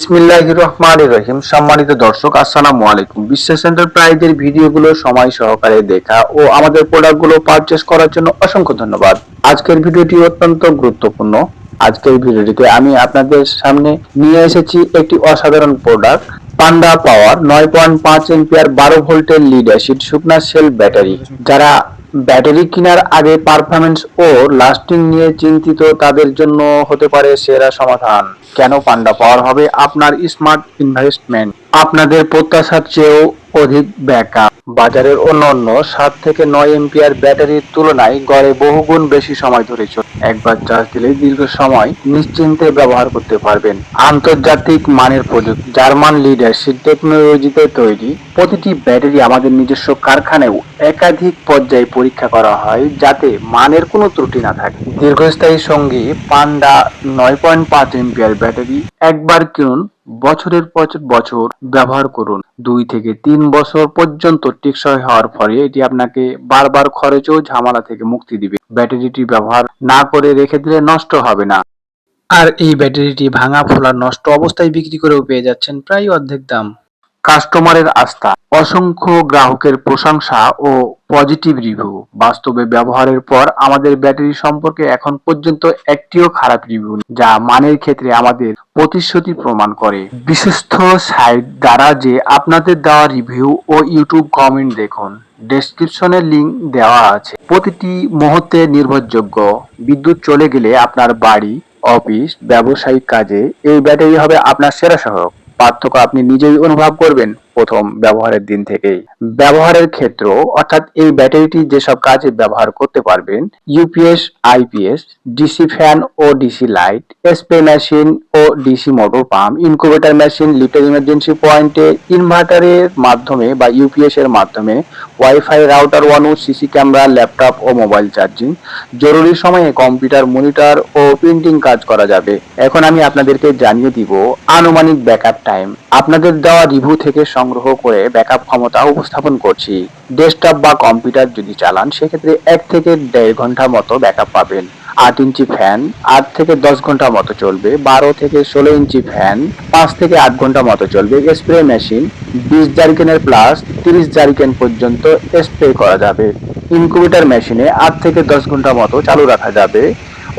বিসমিল্লাহির রহমানির রহিম সম্মানিত দর্শক, আসসালামু আলাইকুম। বিশ্বাস এন্টারপ্রাইজের ভিডিওগুলো সময় সহকারে দেখা ও আমাদের প্রোডাক্টগুলো পারচেস করার জন্য অসংখ্য ধন্যবাদ। আজকের ভিডিওটি অত্যন্ত গুরুত্বপূর্ণ। আজকের ভিডিওটিতে আমি আপনাদের সামনে নিয়ে এসেছি একটি অসাধারণ প্রোডাক্ট পান্ডা পাওয়ার নয় পয়েন্ট পাঁচ এম্পিয়ার বারো ভোল্টের লিড অ্যাসিড শুকনা সেল ব্যাটারি যারা ব্যাটারি কেনার আগে পারফরমেন্স ও লাস্টিং নিয়ে চিন্তিত তাদের জন্য হতে পারে সেরা সমাধান। কেন পান্ডা পাওয়ার হবে আপনার স্মার্ট ইনভেস্টমেন্ট আপনাদের প্রত্যাশার চেয়েও অধিক ব্যাকআপ। বাজারের অন্যান্য সাত থেকে নয় এম্পিয়ার ব্যাটারির তুলনায় গড়ে বহুগুণ বেশি সময় ধরে চলে একবার চার্জ দিলে দীর্ঘ সময় নিশ্চিন্তে ব্যবহার করতে পারবেন। আন্তর্জাতিক মানের প্রযুক্তি, জার্মান লিডারশিপ টেকনোলজিতে তৈরি প্রতিটি ব্যাটারি আমাদের নিজস্ব কারখানায় একাধিক পর্যায়ে পরীক্ষা করা হয় যাতে মানের কোনো ত্রুটি না থাকে। দীর্ঘস্থায়ী সঙ্গী পান্ডা নয় পয়েন্ট পাঁচ এম্পিয়ার ব্যাটারি একবার কিনুন বছরের পর বছর ব্যবহার করুন। দুই থেকে তিন বছর পর্যন্ত টেকসই হওয়ার ফলে এটি আপনাকে বারবার খরচ ও ঝামেলা থেকে মুক্তি দিবে। ব্যাটারিটি ব্যবহার না করে রেখে দিলে নষ্ট হবে না। আর এই ব্যাটারিটি ভাঙা ফোলা নষ্ট অবস্থায় বিক্রি করেও পেয়ে যাচ্ছেন প্রায় অর্ধেক দাম। কাস্টমারের আস্থা। অসংখ্য গ্রাহকের প্রশংসা ও পজিটিভ রিভিউ। বাস্তবে ব্যবহারের পর আমাদের ব্যাটারি সম্পর্কে এখন পর্যন্ত একটিও খারাপ রিভিউ যা মানের ক্ষেত্রে আমাদের প্রতিশ্রুতি প্রমাণ করে। বিশ্বস্ত সাইট দ্বারা যে আপনাদের দেওয়া রিভিউ ও ইউটিউব কমেন্ট দেখুন, ডেসক্রিপশনে লিংক দেওয়া আছে। প্রতিটি মুহূর্তে নির্ভরযোগ্য। বিদ্যুৎ চলে গেলে আপনার বাড়ি, অফিস, ব্যবসায়িক কাজে এই ব্যাটারি হবে আপনার সেরা সহায়ক। পার্থক্য আপনি নিজেই অনুভব করবেন। প্রথম ব্যবহারের দিন থেকেই। ব্যবহারের ক্ষেত্র, অর্থাৎ এই ব্যাটারিটি যেসব কাজে ব্যবহার করতে পারবেন, ইউপিএস, আইপিএস, ডিসি ফ্যান ও ডিসি লাইট স্প্রে মেশিন ও DC motor pump incubator machine litre emergency পয়েন্টে, ইনভার্টারের মাধ্যমে বা ইউপিএস এর মাধ্যমে, ওয়াইফাই রাউটার ওয়ান ও সিসি ক্যামেরা, ল্যাপটপ ও মোবাইল চার্জিং, জরুরি সময়ে কম্পিউটার মনিটর ও প্রিন্টিং কাজ করা যাবে। এখন আমি আপনাদেরকে জানিয়ে দিব আনুমানিক ব্যাকআপ টাইম। আপনাদের দেওয়া রিভিউ থেকে সংগ্রহ করে ব্যাকআপ ক্ষমতা উপস্থাপন করছি। ডেস্কটপ বা কম্পিউটার যদি চালান, সেক্ষেত্রে এক থেকে দেড় ঘণ্টা মতো ব্যাকআপ পাবেন। আট ইঞ্চি ফ্যান আট থেকে দশ ঘণ্টা মতো চলবে। বারো থেকে ষোলো ইঞ্চি ফ্যান পাঁচ থেকে আট ঘণ্টা মতো চলবে। স্প্রে মেশিন বিশ জারিকেনের প্লাস তিরিশ জারিকেন পর্যন্ত স্প্রে করা যাবে। ইনকুবেটর মেশিনে আট থেকে দশ ঘণ্টা মতো চালু রাখা যাবে।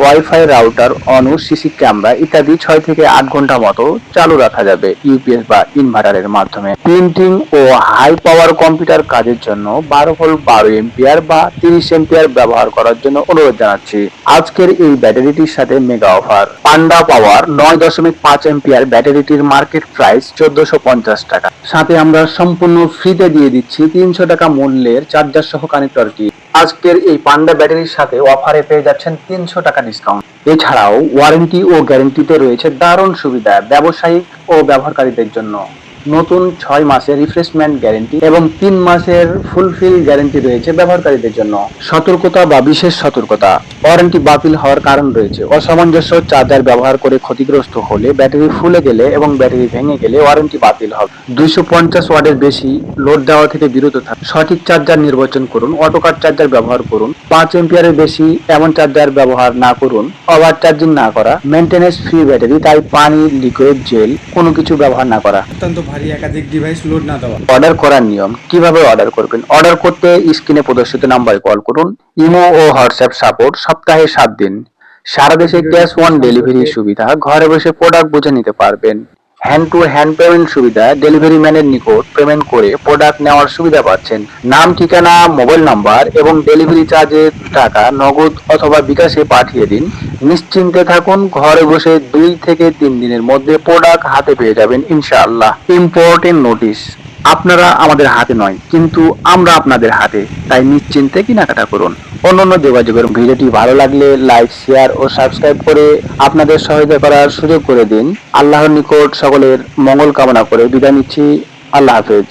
WiFi router ONU CC camera ইত্যাদি ছয় থেকে আট ঘণ্টা মতো চালু রাখা যাবে ইউপিএস বা ইনভার্টারের মাধ্যমে। প্রিন্টিং ও হাই পাওয়ার কম্পিউটার কাজের জন্য বারো ভোল্ট, বারো এম্পিয়ার বা তিরিশ এম্পিয়ার ব্যবহার করার জন্য অনুরোধ জানাচ্ছি। আজকের এই ব্যাটারিটির সাথে মেগা অফার পান্ডা পাওয়ার নয় দশমিক পাঁচ এম্পিয়ার ব্যাটারিটির মার্কেট প্রাইস চোদ্দশো পঞ্চাশ টাকা। সাথে আমরা সম্পূর্ণ ফ্রিতে দিয়ে দিচ্ছি তিনশো টাকা মূল্যের চার্জার সহ কানেক্টরটি আজকের এই পান্ডা ব্যাটারির সাথে অফারে পেয়ে যাচ্ছেন তিনশো টাকা ডিসকাউন্ট এছাড়াও ওয়ারেন্টি ও গ্যারেন্টিতে রয়েছে দারুণ সুবিধা ব্যবসায়িক ও ব্যবহারকারীদের জন্য। নতুন ছয় মাসের রিফ্রেশমেন্ট গ্যারেন্টি এবং তিন মাসের ফুলফিল গ্যারেন্টি রয়েছে ব্যবহারকারীদের জন্য। সতর্কতা বা বিশেষ সতর্কতা। ওয়ারেন্টি বাতিল হওয়ার কারণ রয়েছে। অসামঞ্জস্য চার্জার ব্যবহার করে ক্ষতিগ্রস্ত হলে ব্যাটারি ফুলে গেলে এবং ব্যাটারি ভেঙে গেলে ওয়ারেন্টি বাতিল হবে। দুইশো পঞ্চাশ ওয়াটের বেশি লোড দেওয়া থেকে বিরত থাকুন। সঠিক চার্জার নির্বাচন করুন। অটোকাট চার্জার ব্যবহার করুন। পাঁচ এম্পিয়ারের বেশি এমন চার্জার ব্যবহার না করুন। ওভার চার্জিং না করা। মেনটেনেন্স ফ্রি ব্যাটারি তাই পানি লিকুইড জেল কোনো কিছু ব্যবহার না করা। অত্যন্ত ভারী একাধিক ডিভাইস লোড না দেওয়া। অর্ডার করার নিয়ম কীভাবে অর্ডার করবেন? অর্ডার করতে স্ক্রিনে প্রদর্শিত নাম্বারে কল করুন ইমো ও হোয়াটসঅ্যাপ সাপোর্ট সপ্তাহে সাত দিন। সারা দেশে ক্যাশ অন ডেলিভারি সুবিধা ঘরে বসে প্রোডাক্ট বুঝে নিতে পারবেন। হ্যান্ড টু হ্যান্ড পেমেন্ট সুবিধা ডেলিভারি ম্যানের নিকট পেমেন্ট করে প্রোডাক্ট নেওয়ার সুবিধা পাচ্ছেন। নাম, ঠিকানা মোবাইল নাম্বার এবং ডেলিভারি চার্জের টাকা নগদ অথবা বিকাশে পাঠিয়ে দিন। নিশ্চিন্তে থাকুন, ঘরে বসে দুই থেকে তিন দিনের মধ্যে প্রোডাক্ট হাতে পেয়ে যাবেন ইনশাআল্লাহ। ইম্পর্টেন্ট নোটিশ আপনারা আমাদের হাতে নয়, কিন্তু আমরা আপনাদের হাতে, তাই নিশ্চিন্তে কেনাকাটা করুন। অন্যান্য যোগাযোগের ভিডিওটি ভালো লাগলে লাইক শেয়ার ও সাবস্ক্রাইব করে আপনাদের সহায়তা করার সুযোগ করে দিন। আল্লাহর নিকট সকলের মঙ্গল কামনা করে বিদায় নিচ্ছি। আল্লাহ হাফেজ।